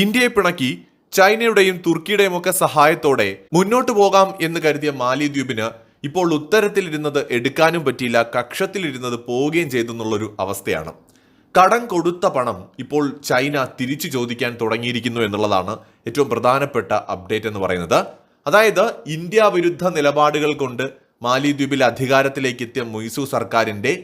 ഇന്ത്യയെ പിണക്കി ചൈനയുടെയും തുർക്കിയുടെയും ഒക്കെ സഹായത്തോടെ മുന്നോട്ടു പോകാം എന്ന് കരുതിയ മാലിദ്വീപിന് ഇപ്പോൾ ഉത്തരത്തിലിരുന്നത് എടുക്കാനും പറ്റിയില്ല കക്ഷത്തിലിരുന്നത് പോവുകയും ചെയ്തു എന്നുള്ളൊരു അവസ്ഥയാണ്. കടം കൊടുത്ത പണം ഇപ്പോൾ ചൈന തിരിച്ചു ചോദിക്കാൻ തുടങ്ങിയിരിക്കുന്നു എന്നുള്ളതാണ് ഏറ്റവും പ്രധാനപ്പെട്ട അപ്ഡേറ്റ് എന്ന് പറയുന്നത്. അതായത് ഇന്ത്യ വിരുദ്ധ നിലപാടുകൾ കൊണ്ട് മാലിദ്വീപിൽ അധികാരത്തിലേക്ക് എത്തിയ മൊയ്സു സർക്കാരിന്റെ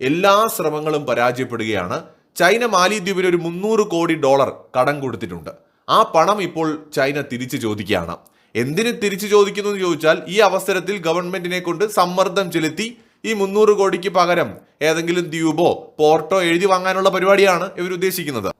എല്ലാ ശ്രമങ്ങളും പരാജയപ്പെടുകയാണ്. ചൈന മാലിദ്വീപിന് ഒരു മുന്നൂറ് കോടി ഡോളർ കടം കൊടുത്തിട്ടുണ്ട്. ആ പണം ഇപ്പോൾ ചൈന തിരിച്ചു ചോദിക്കുകയാണ്. എന്തിനു തിരിച്ചു ചോദിക്കുന്നു എന്ന് ചോദിച്ചാൽ ഈ അവസരത്തിൽ ഗവൺമെന്റിനെ കൊണ്ട് സമ്മർദ്ദം ചെലുത്തി ഈ മുന്നൂറ് കോടിക്ക് പകരം ഏതെങ്കിലും ദ്വീപോ പോർട്ടോ എഴുതി വാങ്ങാനുള്ള പരിപാടിയാണ് ഇവർ ഉദ്ദേശിക്കുന്നത്.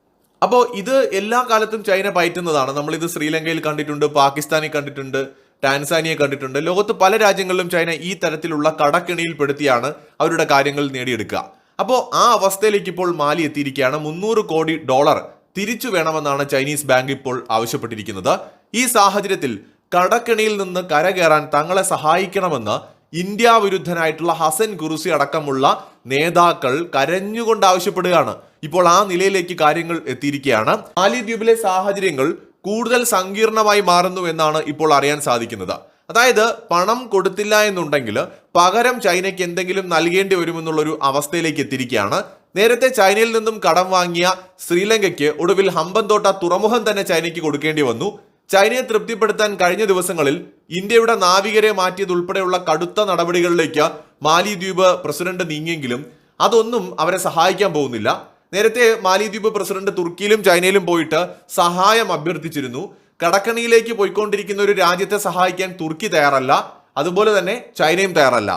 അപ്പോൾ ഇത് എല്ലാ കാലത്തും ചൈന പയറ്റുന്നതാണ്. നമ്മളിത് ശ്രീലങ്കയിൽ കണ്ടിട്ടുണ്ട് പാകിസ്ഥാനിൽ കണ്ടിട്ടുണ്ട് ടാൻസാനിയെ കണ്ടിട്ടുണ്ട്. ലോകത്ത് പല രാജ്യങ്ങളിലും ചൈന ഈ തരത്തിലുള്ള കടക്കിണിയിൽപ്പെടുത്തിയാണ് അവരുടെ കാര്യങ്ങൾ നേടിയെടുക്കുക. അപ്പോൾ ആ അവസ്ഥയിലേക്ക് ഇപ്പോൾ മാലി എത്തിയിരിക്കുകയാണ്. മുന്നൂറ് കോടി ഡോളർ തിരിച്ചു വേണമെന്നാണ് ചൈനീസ് ബാങ്ക് ഇപ്പോൾ ആവശ്യപ്പെട്ടിരിക്കുന്നത്. ഈ സാഹചര്യത്തിൽ കടക്കിണിയിൽ നിന്ന് കരകയറാൻ തങ്ങളെ സഹായിക്കണമെന്ന് ഇന്ത്യ വിരുദ്ധനായിട്ടുള്ള ഹസൻ കുറുസി അടക്കമുള്ള നേതാക്കൾ കരഞ്ഞുകൊണ്ട് ആവശ്യപ്പെടുകയാണ്. ഇപ്പോൾ ആ നിലയിലേക്ക് കാര്യങ്ങൾ എത്തിയിരിക്കുകയാണ്. മാലിദ്വീപിലെ സാഹചര്യങ്ങൾ കൂടുതൽ സങ്കീർണമായി മാറുന്നു എന്നാണ് ഇപ്പോൾ അറിയാൻ സാധിക്കുന്നത്. അതായത് പണം കൊടുത്തില്ല എന്നുണ്ടെങ്കിൽ പകരം ചൈനയ്ക്ക് എന്തെങ്കിലും നൽകേണ്ടി വരുമെന്നുള്ളൊരു അവസ്ഥയിലേക്ക് എത്തിയിരിക്കുകയാണ്. നേരത്തെ ചൈനയിൽ നിന്നും കടം വാങ്ങിയ ശ്രീലങ്കയ്ക്ക് ഒടുവിൽ ഹമ്പന്തോട്ട തുറമുഖം തന്നെ ചൈനയ്ക്ക് കൊടുക്കേണ്ടി വന്നു. ചൈനയെ തൃപ്തിപ്പെടുത്താൻ കഴിഞ്ഞ ദിവസങ്ങളിൽ ഇന്ത്യയുടെ നാവികരെ മാറ്റിയതുൾപ്പെടെയുള്ള കടുത്ത നടപടികളിലേക്ക് മാലിദ്വീപ് പ്രസിഡന്റ് നീങ്ങിയെങ്കിലും അതൊന്നും അവരെ സഹായിക്കാൻ പോകുന്നില്ല. നേരത്തെ മാലിദ്വീപ് പ്രസിഡന്റ് തുർക്കിയിലും ചൈനയിലും പോയിട്ട് സഹായം അഭ്യർത്ഥിച്ചിരുന്നു. കടക്കണിയിലേക്ക് പോയിക്കൊണ്ടിരിക്കുന്ന ഒരു രാജ്യത്തെ സഹായിക്കാൻ തുർക്കി തയ്യാറല്ല. അതുപോലെ തന്നെ ചൈനയും തയ്യാറല്ല.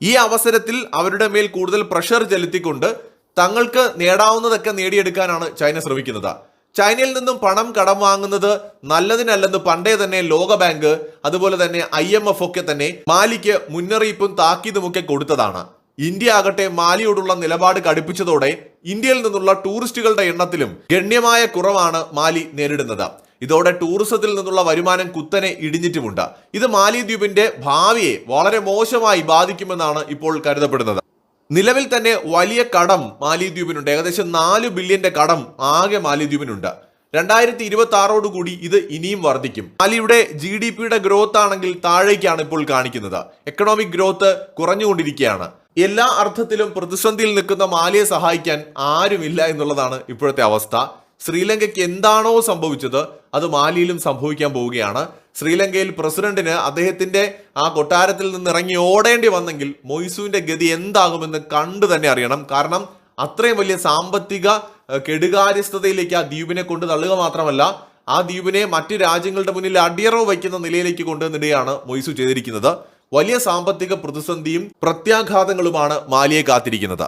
ഈ അവസരത്തിൽ അവരുടെ മേൽ കൂടുതൽ പ്രഷർ ചെലുത്തിക്കൊണ്ട് തങ്ങൾക്ക് നേടാവുന്നതൊക്കെ നേടിയെടുക്കാനാണ് ചൈന ശ്രമിക്കുന്നത്. ചൈനയിൽ നിന്നും പണം കടം വാങ്ങുന്നത് നല്ലതിനല്ലെന്ന് പണ്ടേ തന്നെ ലോകബാങ്ക് അതുപോലെ തന്നെ ഐ എം എഫ് ഒക്കെ തന്നെ മാലിക്ക് മുന്നറിയിപ്പും താക്കീതുമൊക്കെ കൊടുത്തതാണ്. ഇന്ത്യ ആകട്ടെ മാലിയോടുള്ള നിലപാട് കടുപ്പിച്ചതോടെ ഇന്ത്യയിൽ നിന്നുള്ള ടൂറിസ്റ്റുകളുടെ എണ്ണത്തിലും ഗണ്യമായ കുറവാണ് മാലി നേരിടുന്നത്. ഇതോടെ ടൂറിസത്തിൽ നിന്നുള്ള വരുമാനം കുത്തനെ ഇടിഞ്ഞിട്ടുമുണ്ട്. ഇത് മാലിദ്വീപിന്റെ ഭാവിയെ വളരെ മോശമായി ബാധിക്കുമെന്നാണ് ഇപ്പോൾ കരുതപ്പെടുന്നത്. നിലവിൽ തന്നെ വലിയ കടം മാലിദ്വീപിനുണ്ട്. ഏകദേശം നാല് ബില്യന്റെ കടം ആകെ മാലിദ്വീപിനുണ്ട്. രണ്ടായിരത്തി ഇരുപത്തി ആറോടുകൂടി ഇത് ഇനിയും വർദ്ധിക്കും. മാലിയുടെ ജി ഡി പിയുടെ ഗ്രോത്ത് ആണെങ്കിൽ താഴേക്കാണ് ഇപ്പോൾ കാണിക്കുന്നത്. എക്കണോമിക് ഗ്രോത്ത് കുറഞ്ഞുകൊണ്ടിരിക്കുകയാണ്. എല്ലാ അർത്ഥത്തിലും പ്രതിസന്ധിയിൽ നിൽക്കുന്ന മാലിയെ സഹായിക്കാൻ ആരുമില്ല എന്നുള്ളതാണ് ഇപ്പോഴത്തെ അവസ്ഥ. ശ്രീലങ്കയ്ക്ക് എന്താണോ സംഭവിച്ചത് അത് മാലിയിലും സംഭവിക്കാൻ പോവുകയാണ്. ശ്രീലങ്കയിൽ പ്രസിഡന്റിന് അദ്ദേഹത്തിന്റെ ആ കൊട്ടാരത്തിൽ നിന്ന് ഇറങ്ങി ഓടേണ്ടി വന്നെങ്കിൽ മൊയ്സുവിന്റെ ഗതി എന്താകുമെന്ന് കണ്ടു തന്നെ അറിയണം. കാരണം അത്രയും വലിയ സാമ്പത്തിക കെടുകാര്യസ്ഥതയിലേക്ക് ആ ദ്വീപിനെ കൊണ്ട് തള്ളുക മാത്രമല്ല ആ ദ്വീപിനെ മറ്റ് രാജ്യങ്ങളുടെ മുന്നിൽ അടിയറവ് വയ്ക്കുന്ന നിലയിലേക്ക് കൊണ്ടുവന്നിടുകയാണ് മൊയ്സു ചെയ്തിരിക്കുന്നത്. വലിയ സാമ്പത്തിക പ്രതിസന്ധിയും പ്രത്യാഘാതങ്ങളുമാണ് മാലിയെ കാത്തിരിക്കുന്നത്.